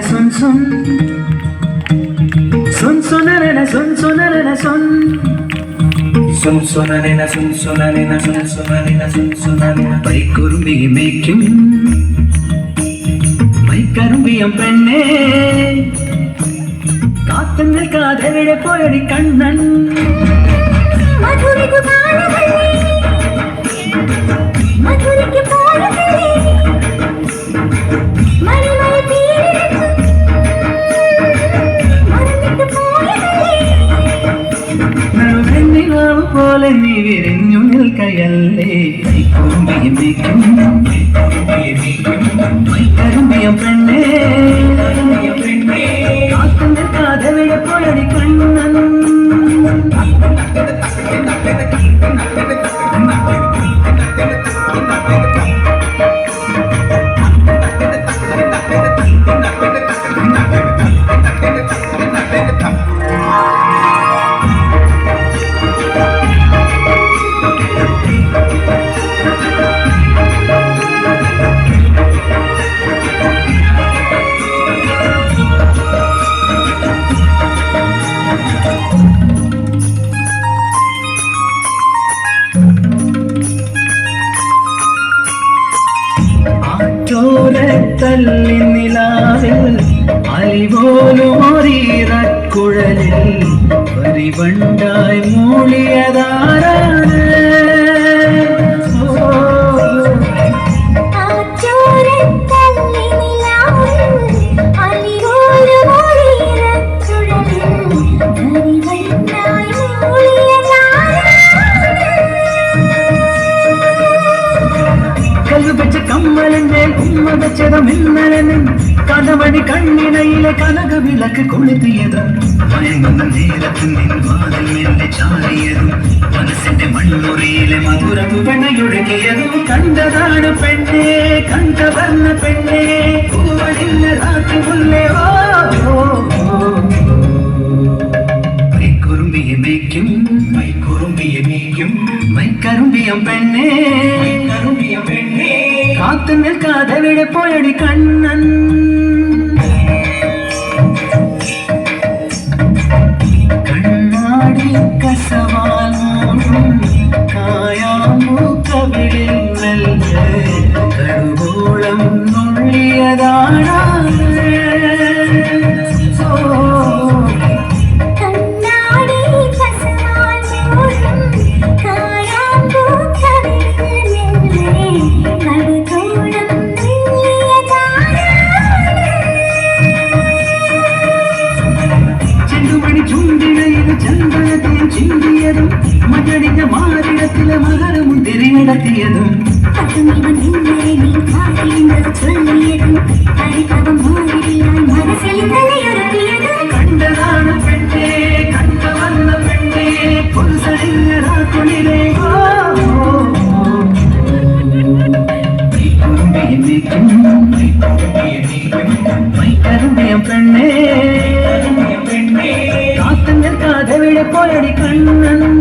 சொன்னன சொன் சொன். சொன் சொன்னன சொன் சொன்னன சொன். சொன் சொன்னன சொன் சொன்னன சொன் சொன்னன சொன் சொன்னன பைக்குரும்பியை மேய்க்கும். பைக்கரும்பியம் பெண்ணே. காத்தங்கள் காதலிட போயடி கண்ணன். மதுரை குமாரவள்ளி. പോലെ നീ വിരിഞ്ഞു നിൽക്കയല്ലേ? കൈക്കുറുമ്പിയെ മേയ്ക്കും മൈക്കറുമ്പിയം പെണ്ണേ. കാത്തു നിൽക്കാതെ എവിടെ പോയടി കണ്ണൻ. ആറ്റോരത്തല്ലി നിലാവിൽ മൂളിയതാരാണ്? ഇന്നലെ മിന്നലനും കടമണി കണ്ണിനയിലെ കനക വിളക്ക് കൊളുത്തിയതും മയങ്ങുന്ന നേരത്ത് നിൻ വാതിൽ എന്നെ ചാരിയതും മനസ്സിന്റെ മണ്ണുറിയിലെ മധുര പിണയൊഴുകിയതും കണ്ടതാണ് പെണ്ണെ പെണ്ണെ രാത്രി മുല്ലേ ഓ ഓ, ഓ. മൈക്കുറുമ്പിയെ മേയ്ക്കും മൈക്കുറുമ്പിയെ മൈക്കറുമ്പിയം പെണ്ണേ കറുമ്പിയ പെണ്ണേ കാത്തു നിൽക്കാതെ പോയടി കണ്ണൻ. കണ്ണാടി കടുകോളം നുള്ളിയതാണ്? சிந்தியதும் மகளிக மாநிலத்தில மகரமும் திரிநடத்தியதும் கண்டதான பெண்ணே கண்ட வந்த பெண்ணே பொருசடைந்தரா துணிலே பெண்ணே காத்தங்கள் காதை விட போயடிக்க dreaming.